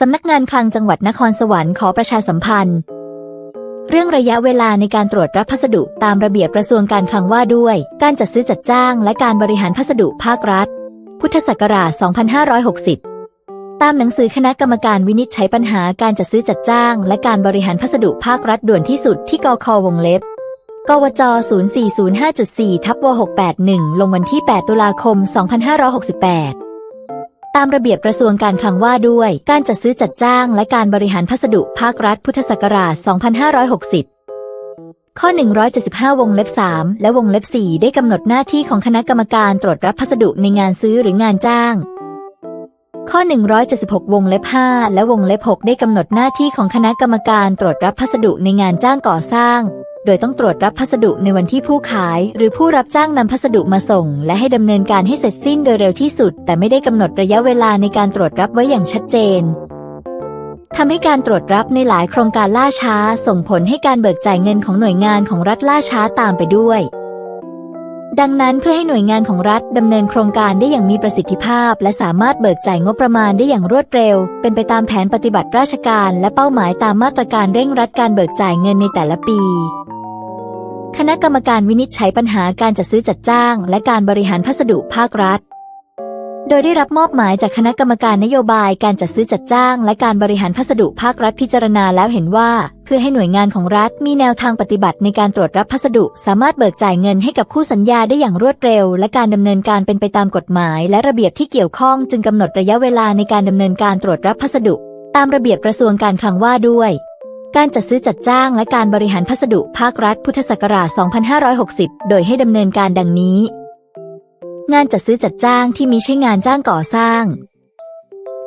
สำนักงานคลังจังหวัดนครสวรรค์ขอประชาสัมพันธ์ เรื่องระยะเวลาในการตรวจรับพัสดุตามระเบียบกระทรวงการคลังว่าด้วย การจัดซื้อจัดจ้างและการบริหารพัสดุภาครัฐ พุทธศักราช 2560 ตามหนังสือคณะกรรมการวินิจฉัยปัญหาการจัดซื้อจัดจ้าง และการบริหารพัสดุภาครัฐด่วนที่สุดที่กควงเล็บกวจ 0405.4ทับว681 ลงวันที่ 8 ตุลาคม 2568 ตามระเบียบกระทรวงการคลังว่าด้วย การจัดซื้อจัดจ้างและการบริหารพัสดุภาครัฐพุทธศักราช 2560ข้อ 175 วงเล็บ 3 และวงเล็บ 4 ได้กำหนดหน้าที่ของคณะกรรมการตรวจรับพัสดุในงานซื้อหรืองานจ้าง ข้อ 176 วงเล็บ 5 และวงเล็บ 6 ได้กำหนดหน้าที่ของคณะกรรมการตรวจรับพัสดุในงานจ้างก่อสร้าง โดยต้องตรวจรับพัสดุในวันที่ผู้ขาย หรือผู้รับจ้างนำพัสดุมาส่ง และให้ดำเนินการให้เสร็จสิ้นโดยเร็วที่สุด แต่ไม่ได้กำหนดระยะเวลาในการตรวจรับไว้อย่างชัดเจนทำให้การตรวจรับในหลายโครงการล่าช้า ส่งผลให้การเบิกจ่ายเงินของหน่วยงานของรัฐล่าช้าตามไปด้วย ดังนั้นเพื่อให้หน่วยงานของรัฐดำเนินโครงการได้อย่างมีประสิทธิภาพ และสามารถเบิกจ่ายงบประมาณได้อย่างรวดเร็ว เป็นไปตามแผนปฏิบัติราชการ และเป้าหมายตามมาตรการเร่งรัดการเบิกจ่ายเงินในแต่ละปี คณะกรรมการวินิจฉัยปัญหาการจัดซื้อจัดจ้าง และการบริหารพัสดุภาครัฐ โดยได้รับมอบหมายจากคณะกรรมการนโยบายการจัดซื้อจัดจ้าง และการบริหารพัสดุภาครัฐพิจารณาแล้วเห็นว่า เพื่อให้หน่วยงานของรัฐมีแนวทางปฏิบัติในการตรวจรับพัสดุ สามารถเบิกจ่ายเงินให้กับคู่สัญญาได้อย่างรวดเร็ว และการดำเนินการเป็นไปตามกฎหมาย และระเบียบที่เกี่ยวข้องจึงกำหนดระยะเวลาในการดำเนินการตรวจรับพัสดุ ตามระเบียบกระทรวงการคลังว่าด้วย การจัดซื้อจัดจ้างและการบริหารพัสดุภาครัฐพุทธศักราช 2560 โดยให้ดำเนินการดังนี้ งานจัดซื้อจัดจ้างที่มีใช้งานจ้างก่อสร้าง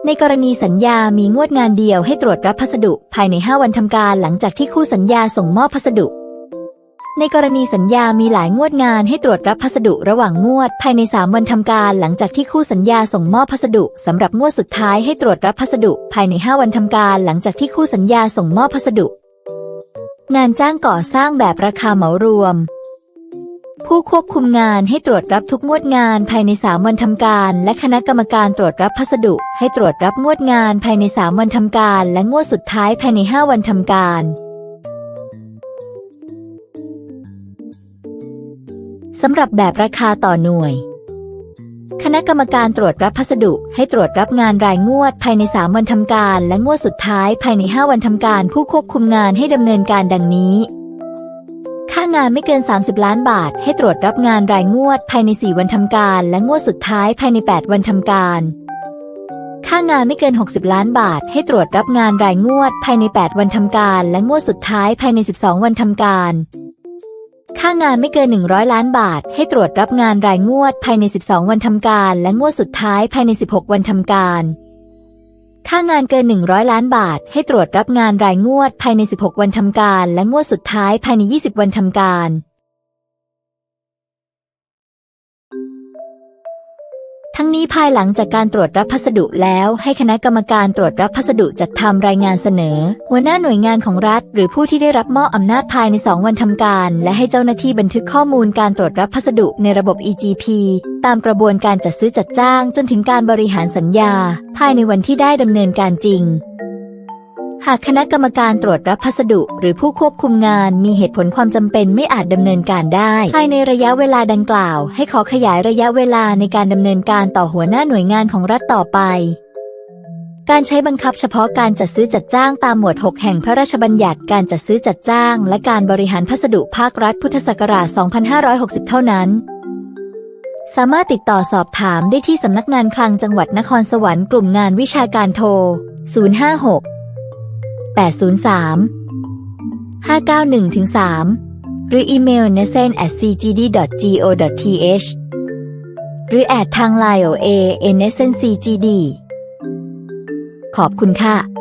ในกรณีสัญญามีงวดงานเดียวให้ตรวจรับพัสดุภายใน 5 วันทำการหลังจากที่คู่สัญญาส่งมอบพัสดุ ในกรณีสัญญามีหลายงวดงานให้ตรวจรับพัสดุระหว่างงวด ภายใน 3 วันทำการหลังจากที่คู่สัญญาส่งมอบพัสดุสำหรับงวดสุดท้ายให้ตรวจรับพัสดุ ภายใน 5 วันทำการหลังจากที่คู่สัญญาส่งมอบพัสดุ งานจ้างก่อสร้างแบบราคาเหมารวม ผู้ควบคุมงานให้ตรวจรับทุกงวดงานภายใน 3 วันทำการ และคณะกรรมการตรวจรับพัสดุ ให้ตรวจรับงวดงานภายใน 3 วันทำการ และงวดสุดท้ายภายใน 5 วันทำการ สำหรับแบบราคาต่อหน่วย คณะกรรมการตรวจรับพัสดุให้ตรวจรับงานรายงวดภายใน 3 วันทำการ และงวดสุดท้ายภายใน 5 วันทำการผู้ควบคุมงานให้ดำเนินการดังนี้ ค่างานไม่เกิน 30 ล้านบาท ให้ตรวจรับงานรายงวดภายใน 4 วันทำการ และงวดสุดท้ายภายใน 8 วันทำการค่างานไม่เกิน 60 ล้านบาท ให้ตรวจรับงานรายงวด ภายใน 8 วันทำการ และงวดสุดท้ายภายใน 12 วันทำการ ค่างานไม่เกิน 100 ล้านบาท ให้ตรวจรับงานรายงวดภายใน 12 วันทำการ และงวดสุดท้ายภายใน 16 วันทำการค่างานเกิน 100 ล้านบาท ให้ตรวจรับงานรายงวดภายใน 16 วันทำการ และงวดสุดท้ายภายใน 20 วันทำการ ทั้งนี้ภายหลังจากการตรวจรับพัสดุแล้ว ให้คณะกรรมการตรวจรับพัสดุจัดทำรายงานเสนอ หัวหน้าหน่วยงานของรัฐ หรือผู้ที่ได้รับมอบอำนาจภายใน 2 วันทำการ และให้เจ้าหน้าที่บันทึกข้อมูลการตรวจรับพัสดุในระบบ EGP ตามกระบวนการจัดซื้อจัดจ้าง จนถึงการบริหารสัญญา ภายในวันที่ได้ดำเนินการจริง หากคณะกรรมการตรวจรับพัสดุ หรือผู้ควบคุมงานมีเหตุผลความจำเป็นไม่อาจดำเนินการได้ ภายในระยะเวลาดังกล่าว ให้ขอขยายระยะเวลาในการดำเนินการต่อหัวหน้าหน่วยงานของรัฐต่อไป การใช้บังคับเฉพาะการจัดซื้อจัดจ้างตามหมวด 6 แห่งพระราชบัญญัติการจัดซื้อจัดจ้าง และการบริหารพัสดุภาครัฐพุทธศักราช 2560 เท่านั้นสามารถติดต่อสอบถามได้ที่สำนักงานคลังจังหวัดนครสวรรค์กลุ่มงานวิชาการโทร 056 803 591-3 หรืออีเมล n e s e n cgd go th หรือแอดทางไลน์ o a n s n cgd ขอบคุณค่ะ